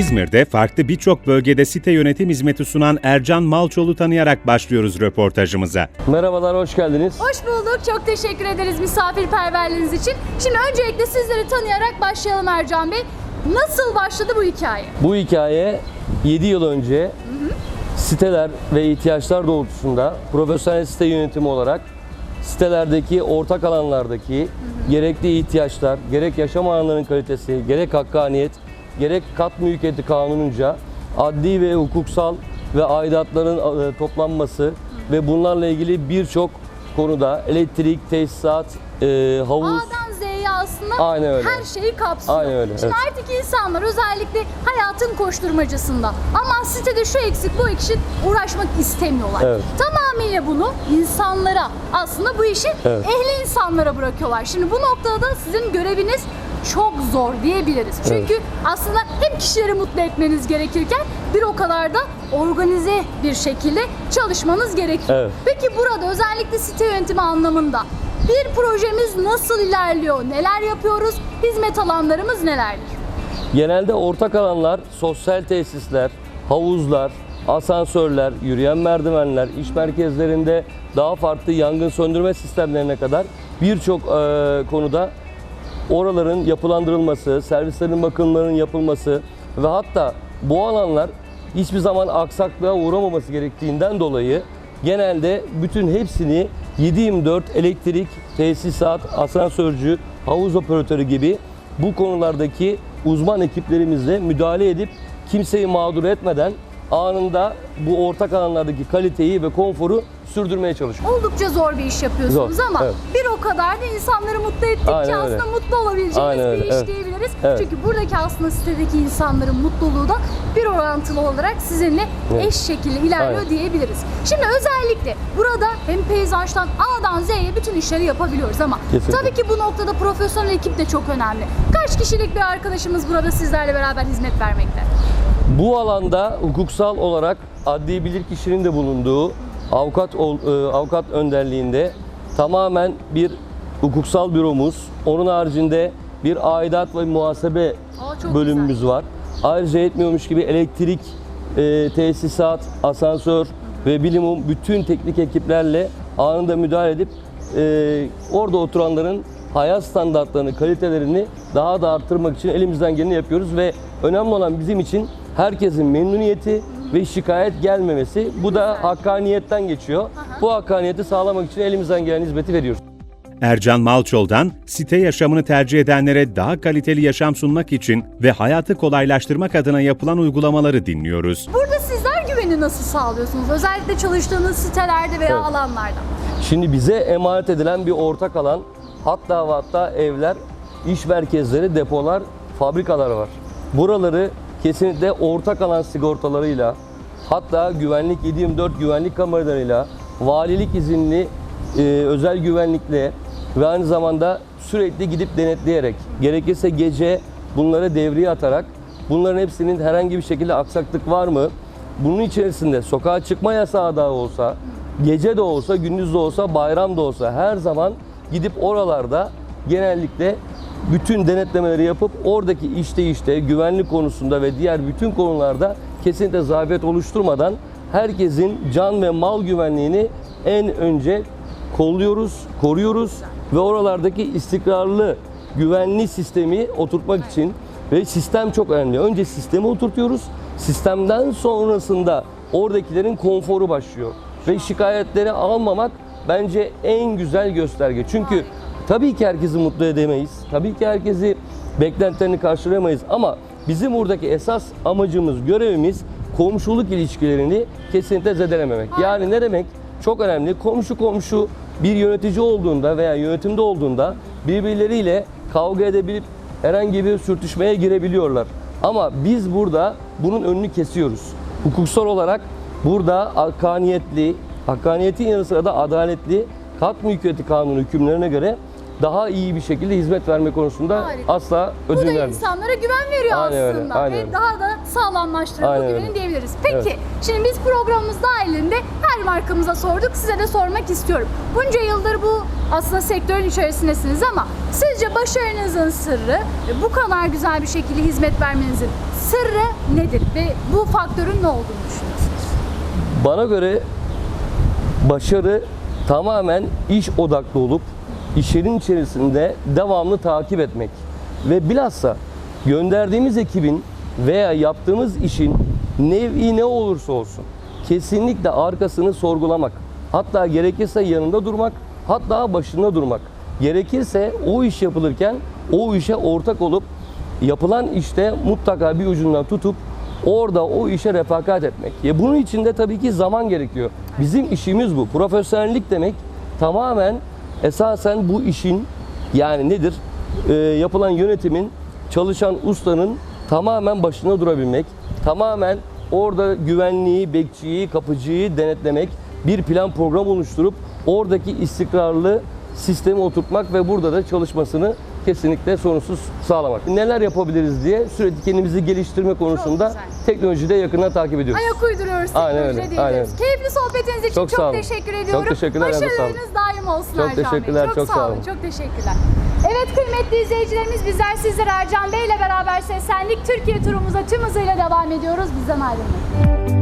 İzmir'de farklı birçok bölgede site yönetim hizmeti sunan Ercan Malçol'u tanıyarak başlıyoruz röportajımıza. Merhabalar, hoş geldiniz. Hoş bulduk. Çok teşekkür ederiz misafirperverliğiniz için. Şimdi öncelikle sizleri tanıyarak başlayalım Ercan Bey. Nasıl başladı bu hikaye? Bu hikaye 7 yıl önce siteler ve ihtiyaçlar doğrultusunda profesyonel site yönetimi olarak sitelerdeki ortak alanlardaki gerekli ihtiyaçlar, gerek yaşam alanlarının kalitesi, gerek hakkaniyet, gerek kat mülkiyeti kanununca adli ve hukuksal ve aidatların e, toplanması ve bunlarla ilgili birçok konuda elektrik, tesisat, e, havuz, A'dan Z'ye aslında Aynen öyle. her şeyi kapsıyor. Aynen öyle, Şimdi evet. artık insanlar özellikle hayatın koşturmacasında ama sitede şu eksik bu eksik uğraşmak istemiyorlar. Evet. Tamamıyla bunu insanlara aslında bu işi Evet. ehli insanlara bırakıyorlar. Şimdi bu noktada da sizin göreviniz çok zor diyebiliriz. Çünkü aslında hem kişileri mutlu etmeniz gerekirken bir o kadar da organize bir şekilde çalışmanız gerekiyor. Evet. Peki burada özellikle site yönetimi anlamında bir projemiz nasıl ilerliyor? Neler yapıyoruz? Hizmet alanlarımız nelerdir? Genelde ortak alanlar, sosyal tesisler, havuzlar, asansörler, yürüyen merdivenler, iş merkezlerinde daha farklı yangın söndürme sistemlerine kadar birçok eee, konuda oraların yapılandırılması, servislerin bakımlarının yapılması ve hatta bu alanlar hiçbir zaman aksaklığa uğramaması gerektiğinden dolayı genelde bütün hepsini 7-24 elektrik, tesisat, asansörcü, havuz operatörü gibi bu konulardaki uzman ekiplerimizle müdahale edip kimseyi mağdur etmeden anında bu ortak alanlardaki kaliteyi ve konforu sürdürmeye çalışıyoruz. Oldukça zor bir iş yapıyorsunuz Zor, ama evet. bir o kadar da insanları mutlu ettikçe Aynen öyle. aslında mutlu olabileceğiniz Aynen öyle, bir iş evet. diyebiliriz. Evet. Çünkü buradaki aslında sitedeki insanların mutluluğu da bir orantılı olarak sizinle Evet. eş şekilde ilerliyor Aynen. diyebiliriz. Şimdi özellikle burada hem peyzajdan A'dan Z'ye bütün işleri yapabiliyoruz ama Kesinlikle. tabii ki bu noktada profesyonel ekip de çok önemli. Kaç kişilik bir arkadaşımız burada sizlerle beraber hizmet vermekte? Bu alanda hukuksal olarak adli bilirkişinin de bulunduğu avukat e, avukat önderliğinde tamamen bir hukuksal büromuz. Onun haricinde bir aidat ve muhasebe Aa, bölümümüz var. Ayrıca yetmiyormuş gibi elektrik, e, tesisat, asansör ve bilimum bütün teknik ekiplerle anında müdahale edip e, orada oturanların hayat standartlarını, kalitelerini daha da arttırmak için elimizden geleni yapıyoruz ve önemli olan bizim için herkesin memnuniyeti ve şikayet gelmemesi. Bu da hakkaniyetten geçiyor. Bu hakkaniyeti sağlamak için elimizden gelen hizmeti veriyoruz. Ercan Malçol'dan site yaşamını tercih edenlere daha kaliteli yaşam sunmak için ve hayatı kolaylaştırmak adına yapılan uygulamaları dinliyoruz. Burada sizler güveni nasıl sağlıyorsunuz? Özellikle çalıştığınız sitelerde veya Evet. alanlarda. Şimdi bize emanet edilen bir ortak alan, hatta ve hatta evler, iş merkezleri, depolar, fabrikalar var. Buraları kesinlikle ortak alan sigortalarıyla, hatta güvenlik 7/24 güvenlik kameralarıyla, valilik izinli e, özel güvenlikle ve aynı zamanda sürekli gidip denetleyerek, gerekirse gece bunları devreye atarak, bunların hepsinin herhangi bir şekilde aksaklık var mı? Bunun içerisinde sokağa çıkma yasağı da olsa, gece de olsa, gündüz de olsa, bayram da olsa her zaman gidip oralarda genellikle bütün denetlemeleri yapıp oradaki işte işte güvenlik konusunda ve diğer bütün konularda kesinlikle zafiyet oluşturmadan herkesin can ve mal güvenliğini en önce kolluyoruz, koruyoruz ve oralardaki istikrarlı güvenli sistemi oturtmak için ve sistem çok önemli. Önce sistemi oturtuyoruz. Sistemden sonrasında oradakilerin konforu başlıyor. Ve şikayetleri almamak bence en güzel gösterge. Çünkü tabii ki herkesi mutlu edemeyiz. Tabii ki herkesi beklentilerini karşılayamayız ama bizim buradaki esas amacımız, görevimiz komşuluk ilişkilerini kesinlikle zedelememek. Yani ne demek? Çok önemli. Komşu komşu bir yönetici olduğunda veya yönetimde olduğunda birbirleriyle kavga edebilip herhangi bir sürtüşmeye girebiliyorlar. Ama biz burada bunun önünü kesiyoruz. Hukuksal olarak burada hakkaniyetli, hakkaniyetin yanı sıra da adaletli kat mülkiyeti kanunu hükümlerine göre daha iyi bir şekilde hizmet verme konusunda Harika. asla Bu ödün da vermiyoruz. insanlara güven veriyor Aynen öyle, aslında aynen ve öyle. daha da sağlamlaştırıyor bu Aynen güveni öyle. diyebiliriz. Peki Evet. şimdi biz programımız dahilinde her markamıza sorduk size de sormak istiyorum. Bunca yıldır bu aslında sektörün içerisindesiniz ama sizce başarınızın sırrı ve bu kadar güzel bir şekilde hizmet vermenizin sırrı nedir ve bu faktörün ne olduğunu düşünüyorsunuz? Bana göre başarı tamamen iş odaklı olup işlerin içerisinde devamlı takip etmek ve bilhassa gönderdiğimiz ekibin veya yaptığımız işin nevi ne olursa olsun kesinlikle arkasını sorgulamak. Hatta gerekirse yanında durmak, hatta başında durmak. Gerekirse o iş yapılırken o işe ortak olup yapılan işte mutlaka bir ucundan tutup orada o işe refakat etmek. Ya bunun için de tabii ki zaman gerekiyor. Bizim işimiz bu. Profesyonellik demek tamamen esasen bu işin yani nedir? Ee, yapılan yönetimin, çalışan ustanın tamamen başında durabilmek, tamamen orada güvenliği, bekçiyi, kapıcıyı denetlemek, bir plan program oluşturup oradaki istikrarlı sistemi oturtmak ve burada da çalışmasını kesinlikle sorunsuz sağlamak. Neler yapabiliriz diye sürekli kendimizi geliştirme konusunda teknolojide yakından takip ediyoruz. Ayak uyduruyoruz Aynen öyle, aynen. Keyifli sohbetiniz için çok, Çok sağ olun. teşekkür ediyorum. Çok teşekkürler, ben de sağ olun. Başarılarınız daim olsun Çok Ercan Bey. teşekkürler, çok sağ olun. Çok teşekkürler. Evet kıymetli izleyicilerimiz bizler sizlere Ercan Bey ile beraber Seslendik Türkiye turumuza tüm hızıyla devam ediyoruz. Bizden ayrılmayın.